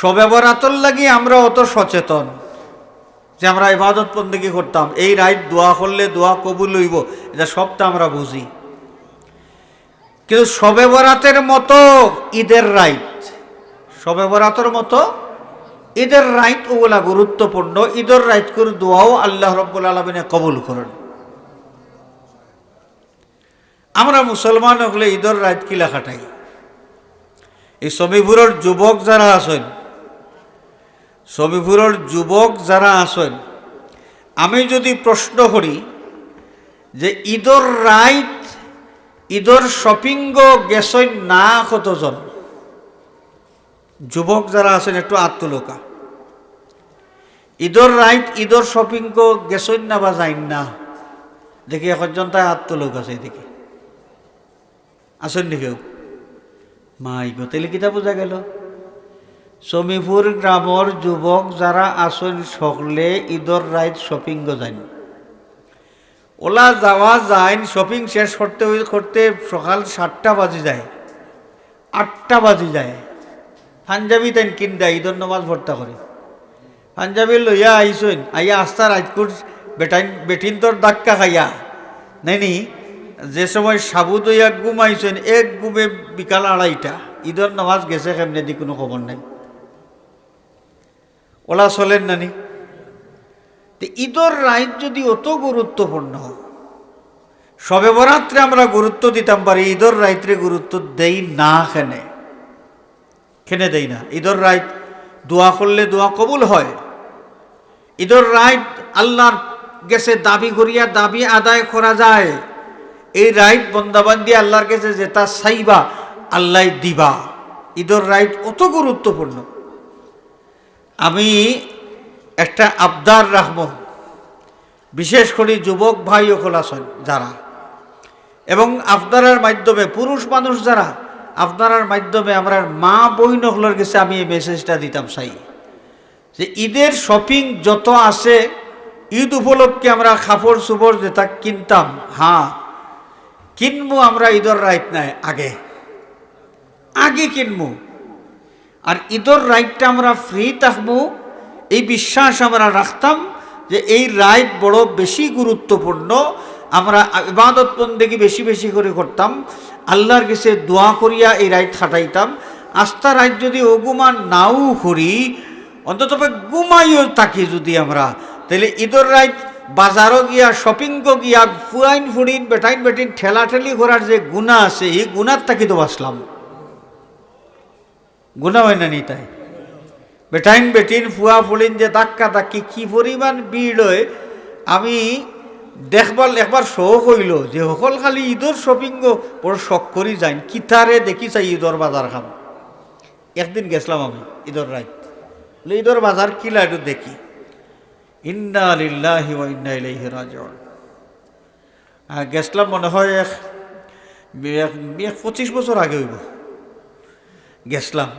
সবে বরাতর লাগি আমরা অত সচেতন যে আমরা ইবাদত বন্দেগী করতাম। এই রাইট দোয়া করলে দোয়া কবুল হইব, এটা সবটা আমরা বুঝি। কিন্তু সবে বরাতের মতো ঈদের রাইট সবে বরাতের মতো ঈদের রাইত ওগুলা গুরুত্বপূর্ণ। ঈদের রাইট করে দোয়াও আল্লাহ রব্বুল আলমিনে কবুল করেন। আমরা মুসলমান হলে ঈদের রাইত কিলা খাটাই? এই সমিপুরের যুবক যারা আছেন সমিপুরের যুবক যারা আছেন, আমি যদি প্রশ্ন করি যে ঈদর রাইত ঈদর শপিংগ গেছই না কতজন? যুবক যারা আছেন একটু আত্মলোকা ঈদর রাইত ঈদর শপিংগ গেছই না বা যাইন না? দেখি এখন তাই আত্মলোক আছে এদিকে আসেন কেউ মাই গো তাহলে কিতা বোঝা গেল। সমীপুর গ্রামর যুবক যারা আসেন সকলে ঈদর রাইত শপিং যান ওলা যাওয়া যায় শপিং শেষ করতে করতে সকাল সাতটা বাজে যায়, আটটা বাজে যায়। পাঞ্জাবি তাই কিন ঈদর নমাজ ভর্তা করে। পাঞ্জাবি লইয়া আইসইন, আইয়া আস্তা রাজকুট বেটাইন বেটিন তোর দাক্কা খাইয়া। নাইনি, যে সময় সাবু দইয়া গুম আইসেন এক গুমে বিকাল আড়াইটা, ঈদর নামাজ গেছে কেমনে দি কোনো খবর নাই। ওলা চলেন নানি। ঈদর রাইত যদি অত গুরুত্বপূর্ণ, সবে বরাত্রে আমরা গুরুত্ব দিতাম পারি, ঈদর রাইত্রে গুরুত্ব দেই না খেনে খেনে দেই না? ঈদর রাইত দোয়া করলে দোয়া কবুল হয়। ঈদর রাইত আল্লাহর গেছে দাবি করিয়া দাবি আদায় করা যায়। এই রাইট বন্দাবান্দি আল্লাহর কাছে যেটা চাইবা আল্লাহ দিবা। ঈদর রাইট অত গুরুত্বপূর্ণ। আমি একটা আবদার রাখব। বিশেষ করে যুবক ভাই ওকল আছেন যারা। এবং আপনারার মাধ্যমে, পুরুষ মানুষ যারা আপনারার মাধ্যমে আমরা মা বইন হলোর কাছে আমি এই মেসেজটা দিতাম চাই যে ঈদের শপিং যত আছে, ঈদ উপলক্ষে আমরা কাপড় চুপড় যেটা কিনতাম হ্যাঁ কিনবো আমরা ঈদর রাইট নাই, আগে। আগে কিনবো। আর ঈদর রাইটটা আমরা ফ্রি থাকব। এই বিশ্বাস আমরা রাখতাম যে এই রাইট বড় বেশি গুরুত্বপূর্ণ। আমরা ইবাদত বন্দেগি বেশি বেশি করে করতাম। আল্লাহর কাছে দোয়া করিয়া এই রাইট খাটাইতাম। আস্থা রাইট যদি অগুমান নাও করি, অন্তত গুমাইও থাকি যদি আমরা। তাহলে ঈদর রাইট বাজারও গিয়া, শপিংও গিয়া ফুয়াইন ফুড়িন বেটাইন বেটিন ঠেলাঠেলি করার যে গুণা আছে, এই গুণার তাকি তো বাসলাম গুণা হয় না নি তাই। বেটাইন বেটিন ফুয়া ফুলিন যে দাক্কা দাক্কি কি পরিমাণ ভিড় হয়, আমি দেখবার একবার শখ হইল যে সকল খালি ঈদর শপিং বড় শখ করি যাই। কিতারে দেখি চাই ঈদর বাজার খাম। একদিন গেছিলাম আমি ঈদর রাত ঈদর বাজার কিলা একটু দেখি? ইন্না লিল্লাহি ওয়া ইন্না ইলাইহি রাজিউন আর গেছিলাম মনে হয় এক পঁচিশ বছর আগে হইব। গেছিলাম।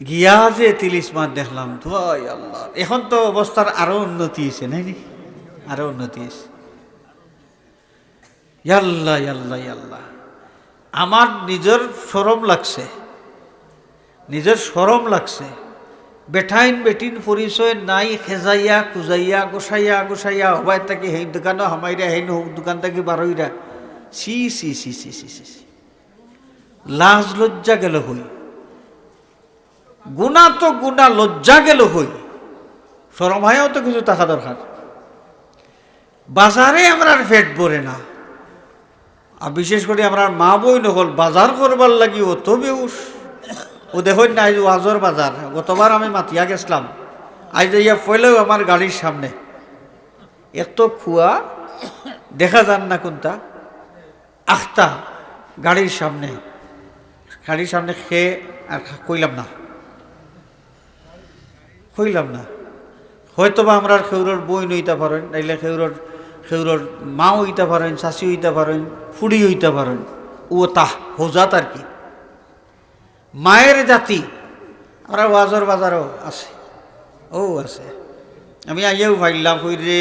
গিয়া যে তিলিশ মাস দেখলাম তো আল্লাহ। এখন তো অবস্থার আরও উন্নতি হয়েছে নাই নি? আরও উন্নতি হয়েছে ইয়াল্লা ইয়াল্লা ইয়াল্লা আমার নিজের সরম লাগছে। নিজের সরম লাগছে। বেঠাইন বেটিন পরিচয় নাই, খেজাইয়া কুজাইয়া গোসাইয়া গোসাইয়া, হবাই থাকি সেই দোকানও হামাইরা সেই হোক দোকান থাকি বারইরা সি সি সি সি সি সি লাজ লজ্জা গেল হই। গুণা তো গুণা, লজ্জা গেল হই। সরম হয়েও তো কিছু টাকা দরকার। বাজারে আমরা ফেট ভরে না। আর বিশেষ করে আমরা মা বই নকল বাজার করবার লাগি অত বেউস। ও দেখুন না ওয়াজর বাজার, গতবার আমি মাতিয়া গেছিলাম। আজ ইয়া ফেলেও আমার গাড়ির সামনে। এত খুয়া, দেখা যান না কোনটা? আখতা, গাড়ির সামনে। গাড়ির সামনে খেয়ে আর কইলাম না। কইলাম না। হয়তো বা আমরা খেউরর বই নইতে পারেন, নাইলে খেউরর খেউরর মাও হইতে পারেন শাশি হইতে পারেন, ফুড়ি হইতে পারেন। ও তাহ হোজাত আর কি। মায়ের জাতি, আমরা ওয়াজর বাজারও আছে। ও, আছে। আমি আইয়েও ভাইলাম, কই রে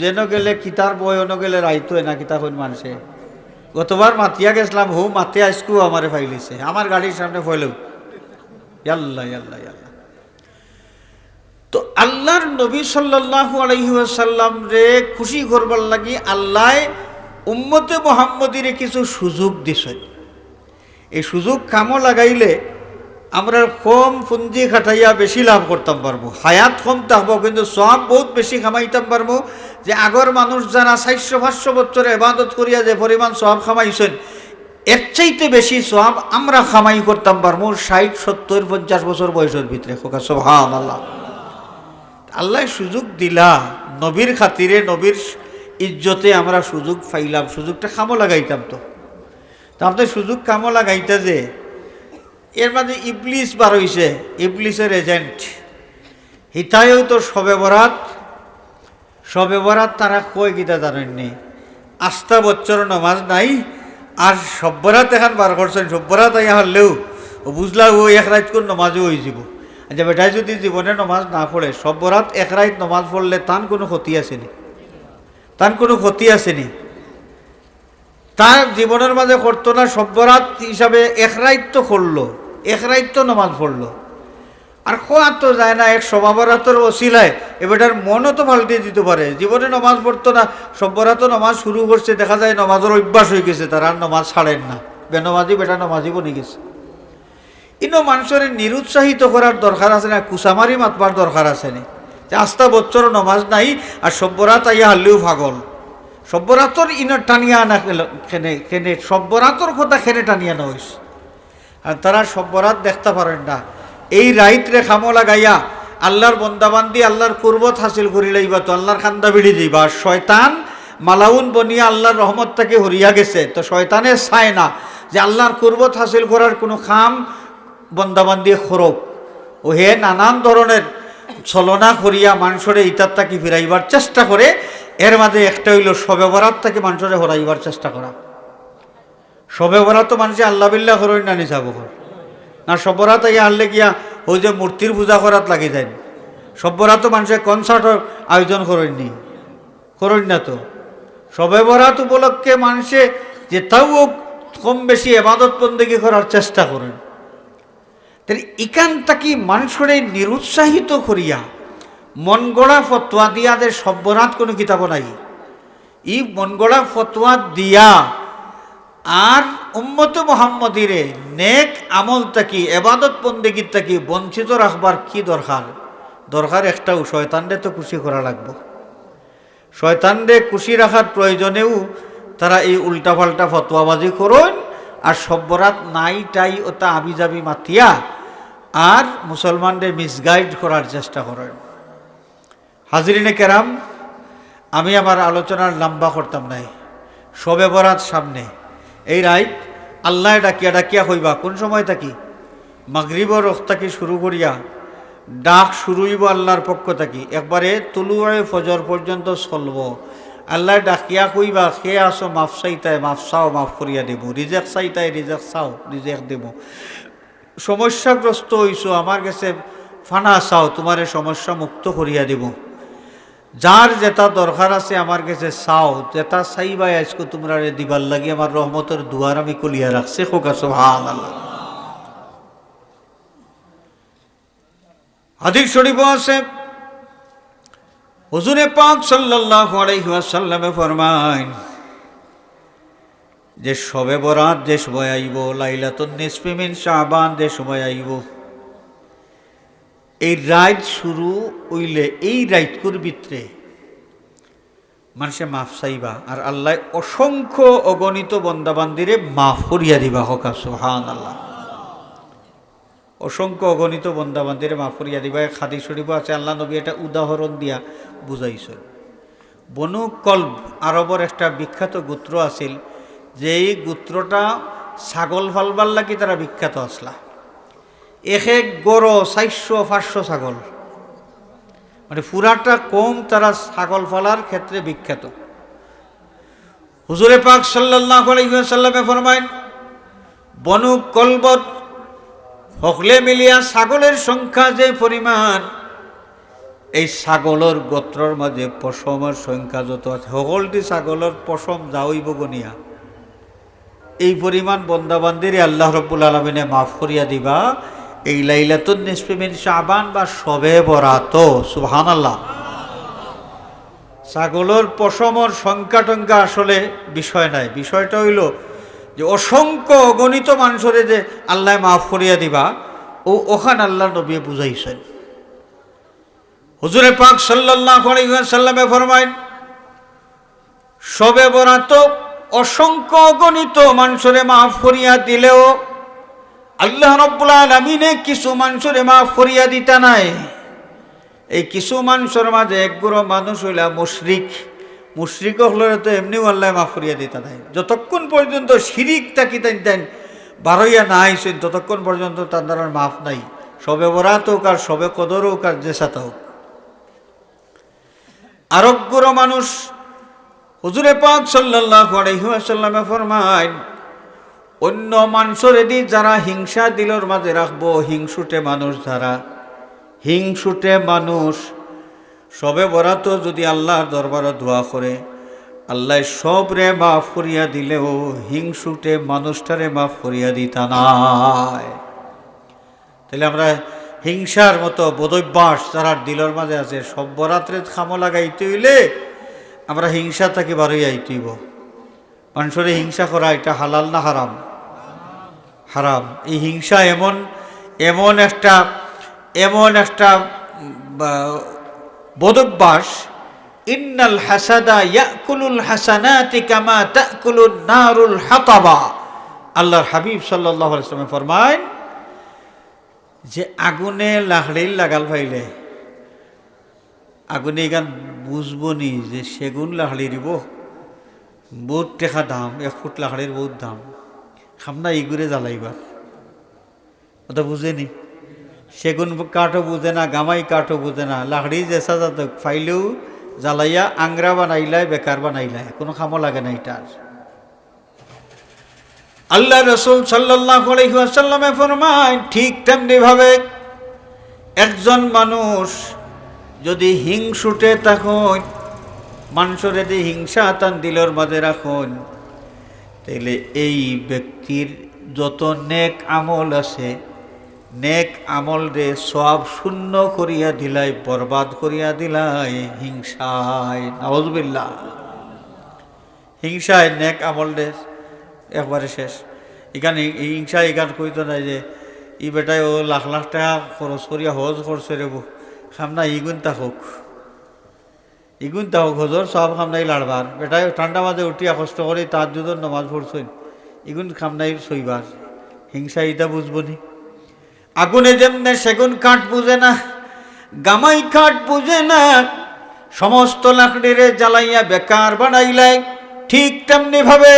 যেন গেলে কিতার বই অন গেলে রাইতো না কিতা কইন মানুষে গতবার মাতিয়া গেছিলাম, হো মাতে আইসকু আমারে ফাইলিছে, আমার গাড়ির সামনে ফয়লেও আল্লাহ আল্লাহ আল্লাহ তো আল্লাহর নবী সাল্লাল্লাহু আলাইহি ওয়াসাল্লাম রে খুশি করবার লাগি আল্লাহ উম্মতে মোহাম্মদিরে কিছু সুযোগ দিছে। এই সুযোগ কামও লাগাইলে আমরা কম পুঞ্জি খাটাইয়া বেশি লাভ করতাম পারব। হায়াত কম থাকব কিন্তু সব বহুত বেশি খামাইতাম পারব যে আগর মানুষ যারা চারশো, পাঁচশো বছরে এবাদত করিয়া যে পরিমাণ সব খামাইছেন, এর চাইতে বেশি সব আমরা খামাই করতাম পারব ষাট, সত্তর, পঞ্চাশ বছর বয়সের ভিতরে। খোকা সোহান আল্লাহ আল্লাহ সুযোগ দিলা, নবীর খাতিরে নবীর ইজ্জতে আমরা সুযোগ পাইলাম, সুযোগটা কামো লাগাইতাম তো। তাহলে সুযোগ কামো লাগাইতে যে, এর মাঝে ইবলিস বার হইছে, ইবলিসের এজেন্ট। হিতায়ও তো সবে বরাত সবে বরাত তারা কয় গীতা জানেননি? আস্থা বছর নমাজ নাই, আর সব্বরাত এখন বার করছেন, সব্বরাত আইয়া হলেও বুঝলা ও এক রাত কোন নমাজও হয়ে যাব আচ্ছা বেটাই যদি জীবনে নমাজ না পড়ে সব্বরাত এক রাত নমাজ পড়লে তান কোনো ক্ষতি আসেনি। তার কোনো ক্ষতি আসেনি। তার জীবনের মাঝে করতো না সব্যরাত হিসাবে এক রাইত করল, এক রাইত নমাজ পড়ল। আর খোয়া তো যায় না, এক সমাবরাতর ওসিলায় এবারটার মনও তো পাল্টে দিতে পারে। জীবনে নমাজ পড়তো না সব্যরাত নমাজ শুরু করছে, দেখা যায় নমাজের অভ্যাস হয়ে গেছে, তারা আর নমাজ ছাড়েন না। বেনমাজি বেটা নমাজি বনে গেছে। ইনো মানুষের নিরুৎসাহিত করার দরকার আছে না কুসামারি মাতবার দরকার আছে না। যে আস্থা বছর নমাজ নাই আর সব্যরাত আইয়া হারলেও ভাগল। সব্যরাতর ইনো টানিয়া আনা খেনে খেনে, সব্যরাতর কথা খেনে টানিয়া আনা হয়েছে আর তারা সব্যরাত দেখতে পারেন না। এই রাইতরে খামো লাগাইয়া আল্লাহর বন্দাবান্দি, আল্লাহর কুরবত হাসিল করি লাইবা তো আল্লাহর খান্দা বিড়ি দিবা। শয়তান মালাউন বনিয়া আল্লাহর রহমত তাকে হরিয়া গেছে। তো শয়তানে চায় না যে আল্লাহর কুরবত হাসিল করার কোনো খাম বন্দাবান্দি খরক ও হে নানান ধরনের ছলনা করিয়া মানুষরে ইতার তাকে ফিরাইবার চেষ্টা করে, এর মাঝে একটা হইল সবে বরাত তাকে মানুষরে হরাইবার চেষ্টা করা। সবে বরাত তো মানুষে আল্লাহ বিল্লাহ হরই না নিসাব না সবরাত আগে আনলে গিয়া ওই যে মূর্তির পূজা করাত লাগে যায়। সব্বরাত তো মানুষের কনসার্টের আয়োজন করেননি করেন না তো। সবে বরাত উপলক্ষে মানুষে যে তাও কম বেশি এবাদত বন্দেগি করার চেষ্টা করেন। তাহলে ইকানটা কি মানুষের নিরুৎসাহিত করিয়া, মন গড়া ফতোয়া দিয়া যে সব্যরাত কোনো কিতাব নাই। ই মন গড়া ফতোয়া দিয়া আর উম্মত মোহাম্মদিরে নেক আমল তাকি এবাদত বন্দেগীর তাকি বঞ্চিত রাখবার কি দরকার? দরকার একটাও, শয়তানরে তো খুশি করা লাগবো। শয়তানরে খুশি রাখার প্রয়োজনেও তারা এই উল্টাপাল্টা ফতোয়াবাজি করুন আর সব্যরাত নাই টাই ওটা আবি যাবি মাতিয়া আর মুসলমানদের মিসগাইড করার চেষ্টা করেন। হাজরিনে কেরাম, আমি আমার আলোচনার লম্বা করতাম নাই। সবে বরাত সামনে। এই রাইত আল্লাহ ডাকিয়া ডাকিয়া কইবা কোন সময় থাকি মাগরিবর রক্তাকি শুরু করিয়া ডাক শুরু হইব আল্লাহর পক্ষ থাকি? একবারে তুলুয়ায় ফজর পর্যন্ত চলব। আল্লাহ ডাকিয়া কইবা সে আসো, মাফ চাইতাই মাফ চাও, মাফ করিয়া দেব। রিজেক চাইতাই রিজেক চাও, রিজেক দেব। সমস্যাগ্রস্ত হইছো, আমার কাছে ফানা চাও, তোমার সমস্যা মুক্ত করিয়া দিব। যার যেটা দরকার আছে আমার কাছে চাও, যেটা চাইবাই আজকে তোমরা দিবার লাগি আমার রহমতের দুয়ার আমি কলিয়া রাখছি খোকা সোহান আল্লাহ হাদিস শরীফ আছে। হুজুরে পাক সাল্লাল্লাহু আলাইহি ওয়াসাল্লামে ফরমায় যে সবে বরাত, যে সময় আইব, লাইলাতুন নিসফি মিন শাবান, যে সময় আইব। এই রাইত শুরু হইলে, এই রাইতকুর ভিতরে মানুষে মাফ চাইবা, আর আল্লাহ অসংখ্য অগণিত বন্দাবান্দিরে মাফ করিয়া দিবা হকা সুহান আল্লাহ অসংখ্য অগণিত বন্দাবান্দিরে মাফ করিয়া দিবা। হাদিস শরীফ আছে, আল্লাহ নবী এটা উদাহরণ দিয়া বুঝাইছেন। বনু কল্ব, আরবর একটা বিখ্যাত গোত্র আছিল যে এই গোত্রটা ছাগল ফালবার লাগি তারা বিখ্যাত আসলা। এক এক গড় চারশো, পাঁচশো ছাগল। মানে পুরাটা কম তারা ছাগল ফালার ক্ষেত্রে বিখ্যাত। হুজুরে পাক সাল্লাহ আলহিহাসাল্লামে ফরমাইন বনু কলবত হকলে মিলিয়া ছাগলের সংখ্যা যে পরিমাণ, এই ছাগলের গোত্রর মাঝে পশমের সংখ্যা যত আছে, সকলটি ছাগলের পশম যাওইব গনিয়া এই পরিমাণ বন্দাবান্দিরে আল্লাহ রব্বুল আলমিনে মাফ করিয়া দিবা। এই লাইলাতুন নিসফিমিন শাবান বা সবে বরাত সুবহান আল্লাহ ছাগলের পশমর সংখ্যা টঙ্কা আসলে বিষয় নাই। বিষয়টা হইল যে অসংখ্য অগণিত মানুষরে যে আল্লাহ মাফ করিয়া দিবা, ও ওখান আল্লাহ নবী বুঝাইছেন। হুজুরে পাক আলাইহি সাল্লামে ফরমাইন সবে বরাত অসংখ্য অগণিত মানুষরে মাফ করিয়া দিলেও আল্লাহ রব্বুল আলমিনে কিছু মানুষরে মাফ করিয়া দিতা নাই। এই কিছু মানুষের মাঝে একগুলো মানুষ হইলা মুশরিক। মুশরিক হলে তো এমনিও আল্লাহ মাফ করিয়া দিতা নাই। যতক্ষণ পর্যন্ত শিরিক তাকি তাই দেন বারইয়া না আইসেন ততক্ষণ পর্যন্ত তার দ্বারা মাফ নাই। সবে বরাত হোক আর সবে কদর হোক আর জেসাত হোক। আরোগ্যর মানুষ হুজুরে পাক সাল্লাল্লাহু আলাইহি ওয়াসাল্লামে ফরমায় অন্য মানুষের এদি যারা হিংসা দিলর মাঝে রাখব, হিংসুটে মানুষ যারা, হিংসুটে মানুষ, সবে বরাত যদি আল্লাহর দরবারে দোয়া করে, আল্লাহ সব রে মাফ করিয়া দিলেও হিংসুটে মানুষটারে মাফ করিয়া দিতা নাই। তাহলে আমরা হিংসার মতো বোধভ্যাস যারা দিলর মাঝে আছে, সব বরাত্রে খামো লাগাইতে হইলে আমরা হিংসা থাকি বারোই আইতেইব। মানুষের হিংসা করা এটা হালাল না হারাম? হারাম। এই হিংসা এমন এমন একটা এমন একটা বোধভ্যাস ইন্নাল হাসাদা ইয়াকুলুল হাসানাতি কামা তাকুলুন নারুল হাতাবা। আল্লাহর হাবিব সাল্লাল্লাহু আলাইহি ওয়াসাল্লাম ফরমায় যে আগুনে লাহড়ির লাগাল পাইলে আগুনে এখান বুঝব নি যে সেগুন লাহড়ি দিব বহুত টেকা দাম, এক ফুট লাহড়ির বহুত দাম। খামনা ইগুরে জ্বালাইবার ওটা বুঝেনি সেগুন কাঠও বুঝে না, গামাই কাঠও বুঝে না। লাহড়ি জেসা যাত ফাইলেও জ্বালাইয়া আংরা বানাইলাই, বেকার বানাইলাই। কোনো খামো লাগে না এটার। আল্লাহ রসুল সাল্লাহ ঠিক তেমনি ভাবে একজন মানুষ যদি হিংসুটে তখন মানুষের যদি হিংসা তান দিলর মাঝে রাখুন। তাইলে এই ব্যক্তির যত নেক আমল আছে, নেক আমল রে সব শূন্য করিয়া দিলাই, বরবাদ করিয়া দিলাই, হিংসায় নওয়াজবিল্লা হিংসায় নেক আমল রে একবারে শেষ। এখানে হিংসা এখান কইতো না যে, ই বেটায় ও লাখ লাখ টাকা খরচ করিয়া হজ করছে রে বু খামনা ইগুন তা হোক। ইগুন তা হোক, হজর সব খামনাই লাড়বার। বেটায় ঠান্ডা মাঝে উঠিয়া কষ্ট করে তার দুজন নমাজ পড়ছই ইগুন খামনাই সইবার হিংসা ইটা বুঝব নি আগুনে যেমনে সেগুন কাঠ বুঝে না, গামাই কাঠ বুঝে না, সমস্ত লাকড়িরে জ্বালাইয়া বেকার বানাইলাই। ঠিক তেমনি ভাবে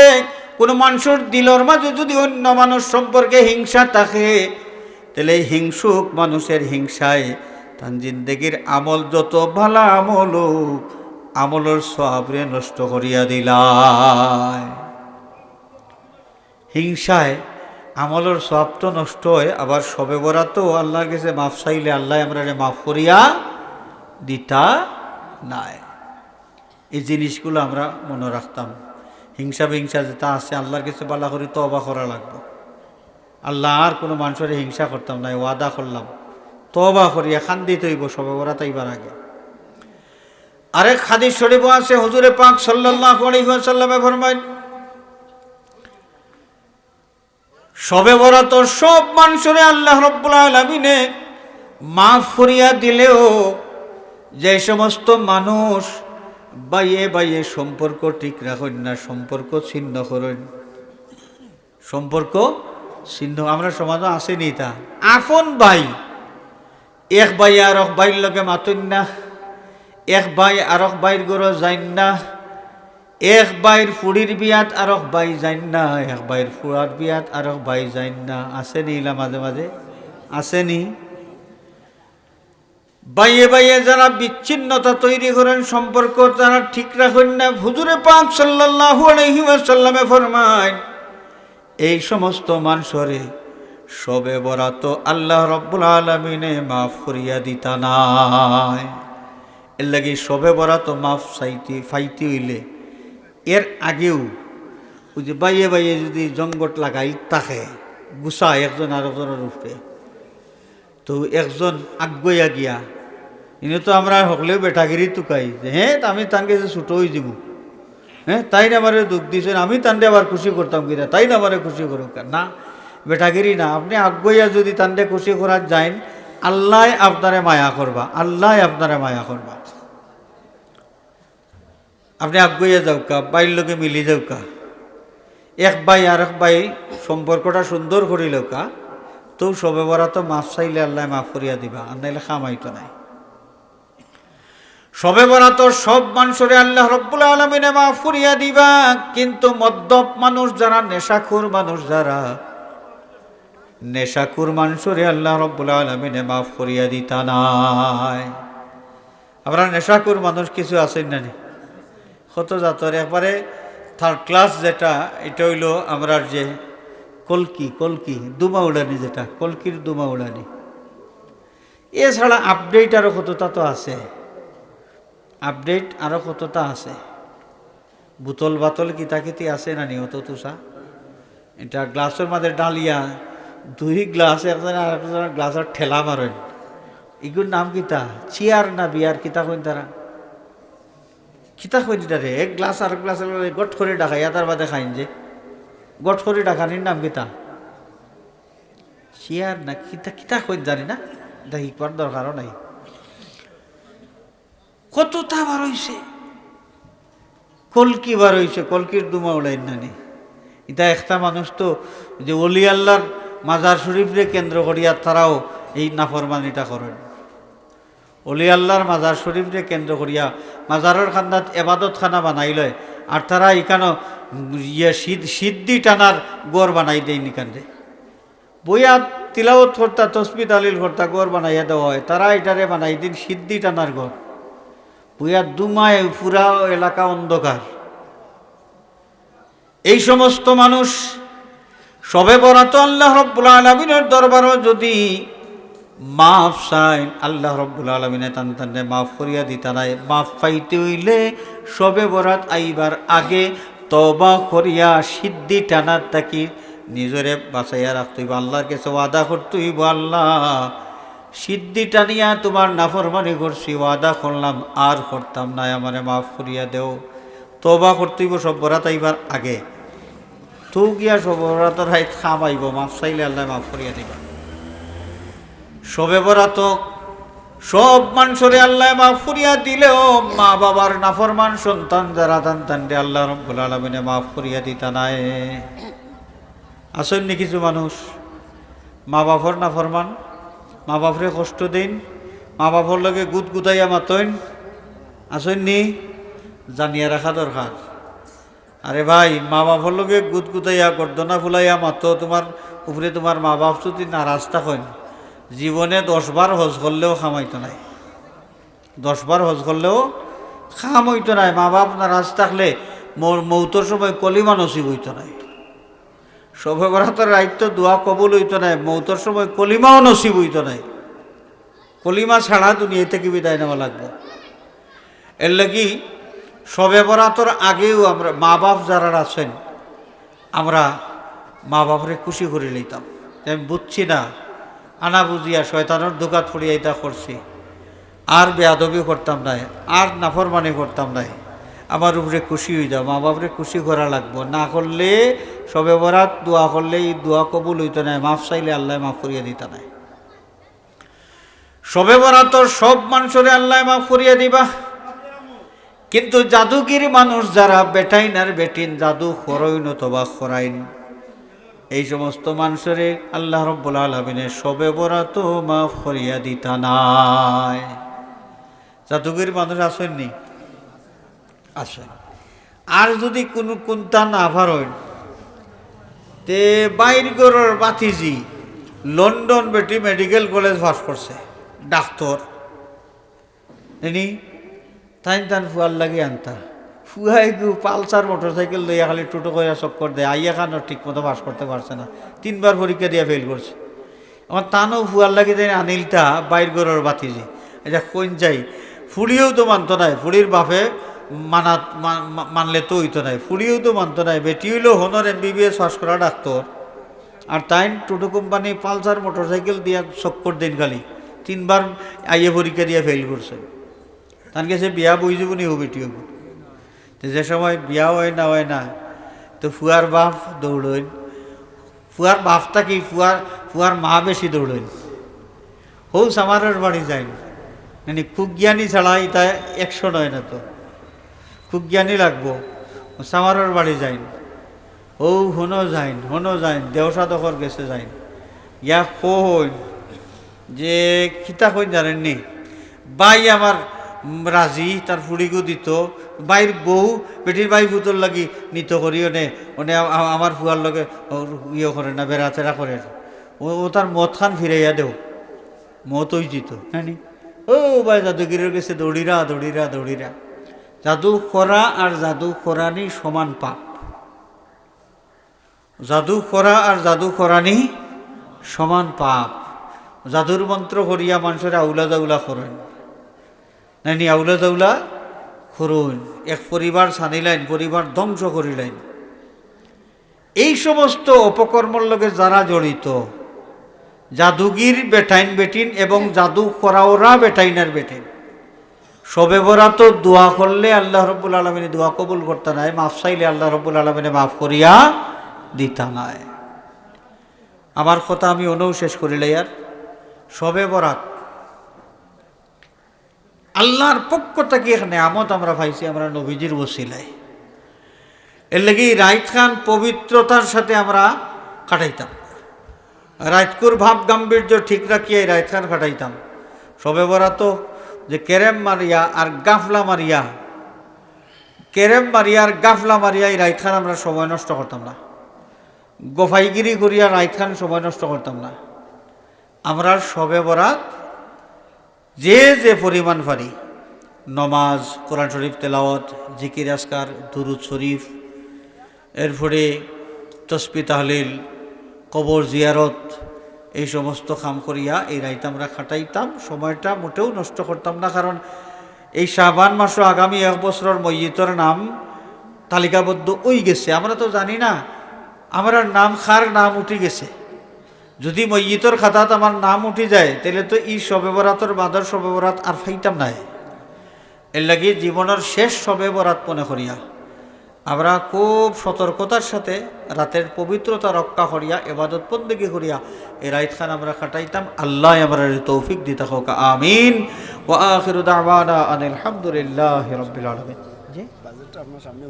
কোনো মানুষের দিলর মাঝে যদি অন্য মানুষ সম্পর্কে হিংসা থাকে, তাহলে হিংসুক মানুষের হিংসায় জিন্দগির আমল যত ভালো আমল আমলের সবরে নষ্ট করিয়া দিলায়। হিংসায় আমলের সব তো নষ্ট হয়, আবার সবে বরাতো আল্লাহর কাছে মাফ চাইলে আল্লাহ আমরা মাফ করিয়া দিতা নাই। এই জিনিসগুলো আমরা মনে রাখতাম। হিংসা বিংসা যেটা আছে, আল্লাহর কাছে বালা করি তো অবা করা লাগবো। আল্লাহ আর কোনো মানুষের হিংসা করতাম না, ওয়াদা করলাম। তবা করিয়া খান্দি তৈব সবে, ওরা তাইবার আগে। আরেক হাদিস শরীফ আছে, হুজুরে পাক সাল্লাল্লাহু আলাইহি ওয়াসাল্লামে ফরমায় সবে বরাত সব মানুষের আল্লাহ রব্বুল আলমিনে মাফ করিয়া দিলেও যে সমস্ত মানুষ বাইয়ে বাইয়ে সম্পর্ক ঠিক রাখেন না, সম্পর্ক ছিন্ন করেন। সম্পর্ক ছিন্ন, আমরা সমাজে আসেনি তা। আপন ভাই এক বাই আর এক ভাইয়ের লগে মাতুন না। এক বাই আর এক ভাইয়ের গরো যাইন না। এক বাইর ফুড়ির বিয়াত আর এক বাই যাইন না। এক বাইর ফুড়ার বিয়াত আর এক বাই যাইন না। আসেনি ইলা মাঝে মাঝে? আসেনি বাইয়ে বাইয়ে যারা বিচ্ছিন্নতা তৈরি করেন, সম্পর্ক তারা ঠিক রাখেন না। হুজুরে পাক সাল্লাল্লাহু আলাইহি ওয়াসাল্লামে ফরমায়, এই সমস্ত মানুষরে সবে বরাত আল্লাহ রব্বুল আলমিনে মাফ করিয়া দিতা নাই। এর লাগি সবে বরাত মাফ চাইতে, ফাইতে হইলে এর আগেও ওই যে বাইয়ে বাইয়ে যদি জঙ্গট লাগাই তাকে গুছা একজন আরেকজনের রূপে তো একজন আগুয়া গিয়া, ইনে তো আমরা সকলেও বেটাগিরি তুকাই যে হ্যাঁ আমি তানকে যে ছুটো হয়ে যাব হ্যাঁ তাই না আমারে দুঃখ দিয়েছেন আমি তানকে আবার খুশি করতাম কিনা তাই না আমারে খুশি করুক। না বেটাগিরি না। আপনি আগুয়া যদি তানকে খুশি করার যাইন, আল্লাহ আপনারে মায়া করবা, আল্লাহ আপনারে মায়া করবা। আপনি আগুয়া যাওকা বাইর লোকে মিলি যাওকা এক বাই আর এক ভাই সম্পর্কটা সুন্দর করিলকা তো সবে বরা তো মাফ চাইলে আল্লাহ মাফ করিয়া দিবা, আর নাইলে খামাইতো নাই। সবে বরা তো সব মানুষরে আল্লাহ রব্বুল আলমিনে মাফ করিয়া দিবা, কিন্তু মদ্যপ মানুষ যারা, নেশাখুর মানুষ যারা নেশাখুর মানুষরে আল্লাহ রব্বুল আলমিনে মাফ করিয়া দিতা নাই। আমরা নেশাকুর মানুষ কিছু আছেন না নি? কত জাতর? একবারে থার্ড ক্লাস যেটা, এটা হইল আমরা যে কলকি কলকি, দুমা উড়ানি যেটা, কলকির দুমা উড়ানি। এছাড়া আপডেট আরও কতটা তো আছে। আপডেট আরও কতটা আছে। বোতল বাতল কিতা কিতি আছে না নি অত তুষা এটা গ্লাসের মাঝে ডালিয়া দুই গ্লাস একজন আর একজন গ্লাসের ঠেলা মারেন এগুলোর নাম কিতা? চেয়ার না বিয়ার কিতা কইন তারা কিতা কই দিটা রে এক গ্লাস আর গ্লাস গট করে ডাকাই তার বাদে খাইন যে। গট করে ডাকানির নাম কিতা? চেয়ার না কিতা কিতা কই জানি না? এটা শিকবার দরকারও নাই। কতটা বার হইছে কলকি বার হইছে কলকির দুমা উড়াইন নানি। এটা একটা মানুষ তো যে অলি আল্লাহর মাজার শরীফরে কেন্দ্র করিয়া তারাও এই নাফরমানিটা করেন। অলি আল্লাহর মাজার শরীফরে কেন্দ্র করিয়া মাজারের খান্দাত এবাদত খানা বানাই লয়, আর তারা ইকানো ইয়ে সিদ সিদ্ধি টানার গড় বানাই দেয় নিকান্দে বইয়া তিলাওত করতা, তসবি তালিল করতা গড় বানাইয়া দেওয়া হয়, তারা এটারে বানাই দিন সিদ্ধি টানার গড় বইয়া দুমায় পুরা এলাকা অন্ধকার। এই সমস্ত মানুষ সবে বরাত আল্লাহ রব্বুল আলমিনের দরবারও যদি মাফ চাই আল্লাহ রব্বুল আলমিনে টান টানে মাফ করিয়া দিতা নাই। মাফ পাইতে হইলে সবে বরাত আইবার আগে তবা করিয়া সিদ্ধি টানার তাকি নিজরে বাঁচাইয়া রাখতে হইব। আল্লাহর কাছে ওয়াদা করতে হইব, আল্লাহ সিদ্ধি টানিয়া তোমার নাফরমানি করছি, ওয়াদা করলাম, আর করতাম না আমারে মাফ করিয়া দেও। তবা করতে হইব সব বরাত আইবার আগে। তো গিয়া সব বরাতর হাইত খাম আইব মাফ চাইলে আল্লাহ মাফ করিয়া দিবা। সবে বরাত সব মানুষরে আল্লাহ মাফ করিয়া দিলেও মা বাবার নাফরমান সন্তান যারা তান তান্ডে আল্লাহ রব্বুল আলমিনে মাফ করিয়া দিতা নাই। আসেন নি কিছু মানুষ? মা বাপর নাফরমান, মা বাপরে কষ্ট দিন, মা বাপর লগে গুদ গুদাইয়া মাতইন আসেন নি জানিয়া রাখা দরকার। আরে ভাই মা বাপর লগে গুদ গুদাইয়া গর্দনা ফুলাইয়া মাতো তোমার উপরে তোমার মা বাপ যদি নারাজ থাকেন জীবনে দশবার হজ করলেও খামাইতো নাই। দশবার হজ করলেও খাম হইতো নাই। মা বাপ নারাজ থাকলে মৌতর সময় কলিমা নসিব হইতো নাই। সবে বরাতের রাইত্য দোয়া কবুল হইতো নাই। মৌতর সময় কলিমাও নসিব হইতো নাই। কলিমা ছাড়া দুনিয়া থেকে বিদায় নেওয়া লাগবে। এর লাগি সবে বরাতর আগেও আমরা মা বাপ যারা আছেন, আমরা মা বাপরে খুশি করে লইতাম আমি বুঝছি না, আনা বুঝিয়া শয়তানোর দোকাত পড়িয়া এটা করছি। আর বেয়াদবি করতাম নাই, আর নাফরমানি করতাম নাই। আমার উপরে খুশি হয়ে যাও মা বাপরে খুশি করা লাগবো। না করলে সবে বরাত, দোয়া করলে এই দোয়া কবুল হইতো নাই মাফ চাইলে আল্লাহ মাফ করিয়া দিতা নাই। সবে বরাতর সব মানুষরে আল্লাহ মাফ করিয়া দিবা। কিন্তু জাদুগির মানুষ যারা বেটাইন আর বেটিন জাদু খরইন অথবা খরাইন, এই সমস্ত মানুষের আল্লাহ রব্বুল আলমিনে সবে বরাত মাফ করিয়া দিতা নাই। জাদুগির মানুষ আসেননি? আসেন। আর যদি কোনো কোনটা না পারেন তে বাইর গরর বাতিজি লন্ডন বেটি মেডিকেল কলেজ পাস করছে, ডাক্তার। তাই তান ফুয়ার লাগে আনতা। ফুয়াই গু পালসার মোটর সাইকেল লইয়া খালি টোটো করে চক্কর দেয় আইয়া খানো ঠিক মতো পাস করতে পারছে না। তিনবার পরীক্ষা দিয়ে ফেল করছে। আমার তানও ফুয়ার লাগে দেয় আনিলটা বাইর গরর বাতিজি এটা কোন যাই ফুড়িও তো মানতো নাই ফুড়ির বাপে মানাত মা- মা- মানলে তো হইতো নাই। ফুড়িও তো মানতো নাই, বেটি হইলেও হনর এম বিবিএস পাস করা ডাক্তার। আর তাই টোটো কোম্পানি পালসার মোটরসাইকেল দিয়া চক্কর দিন খালি। তিনবার আইয়ে পরীক্ষা দিয়ে ফেল করছে। তার কাছে, বিয়া বই যাব নি হবি হব তো যে সময় বিয়া হয় না হয় না, তো ফুয়ার বাপ দৌড়ইন ফুয়ার বাপটা কি? ফুয়ার ফুয়ার মা বেশি দৌড়ইন হৌ সামারের বাড়ি যাইন মানে খুব জ্ঞানী ছাড়া এটা একশো নয় না তো। খুব জ্ঞানী লাগবো। সামারের বাড়ি যাইন ও হনো যাইন হনো যাইন দেওসা দখর গেছে যাইন ইয়া হইন যে খিতা কইন জানেননি বাই আমার রাজি তার ফুড়িগু দিত। বাইর বউ বেটির বাই ভূতর লাগি নিত করিও নে মানে আ- আ- আমার ফুয়ার লগে ইয়ে করে না বেড়াচেরা করে ও ও তার মদ খান ফিরাইয়া দেও। মত জিত। হ্যাঁ? ও ভাই জাদুগিরের কাছে দৌড়িরা দৌড়িরা দৌড়িরা জাদু করা আর জাদু করানি সমান পাপ। জাদু করা আর জাদু করানি সমান পাপ। জাদুর মন্ত্র করিয়া মানুষের আউলা দাউলা করেন নাইনি আউলা দাউলা করুন এক পরিবার ছানিলেন পরিবার ধ্বংস করিলেন এই সমস্ত অপকর্মর লগে যারা জড়িত, জাদুগির বেটাইন বেটিন এবং জাদু করাওরা বেটাইনার বেটিন, সবে বরাত দোয়া করলে আল্লাহ রব্বুল আলমিনে দোয়া কবুল করতে নাই, মাফ চাইলে আল্লাহ রব্বুল আলমিনে মাফ করিয়া দিতা নাই। আমার কথা আমি অনুও শেষ করিলে আর সবে বরাত আল্লাহর পক্ষ থেকে এখানে আমত আমরা পাইছি, আমরা নবীজির বসিলাই এর লাগি রাইত খান পবিত্রতার সাথে আমরা কাটাইতাম। রাজকুর ভাব গাম্ভীর্য ঠিক রাখিয়া এই রাইত খান কাটাইতাম। সবে বরাত যে কেরেম মারিয়া আর গাফলা মারিয়া, কেরেম মারিয়া আর গাফলা মারিয়া এই রাইত খান আমরা সময় নষ্ট করতাম না। গোফাইগিরি করিয়া রাইত খান সময় নষ্ট করতাম না। আমরা সবে বরাত যে যে পরিমাণ পারি, নমাজ, কোরআন শরীফ, তেলাওয়াত, জিকির আসকার দুরুদ শরীফ, এরপরে তসপি তাহলিল, কবর জিয়ারত, এই সমস্ত কাম করিয়া এই রাইতে আমরা খাটাইতাম, সময়টা মোটেও নষ্ট করতাম না, কারণ এই শাবান মাসও আগামী এক বছরের মയ്যিতর নাম তালিকাবদ্ধ ওই গেছে। আমরা তো জানি না, আমার নাম খার নাম উঠে গেছে। যদি মയ്যিতর খাতাত আমার নাম উঠে যায়, তাহলে তো ই সবে বরাতর বাদর সবে বরাত আর ফাইতাম নাই। এর লাগি জীবনের শেষ সবে বরাত মনে করিয়া, আমরা খুব সতর্কতার সাথে রাতের পবিত্রতা রক্ষা করিয়া, এবাদত বন্দেগি করিয়া এই রাইত খান আমরা কাটাইতাম আল্লাহ আমরা তৌফিক দিতে হোক। আমিন। ও আখিরু দাওয়ানা আনিল হামদুলিল্লাহি রাব্বিল জি? বাজেটটা আপনার সামনে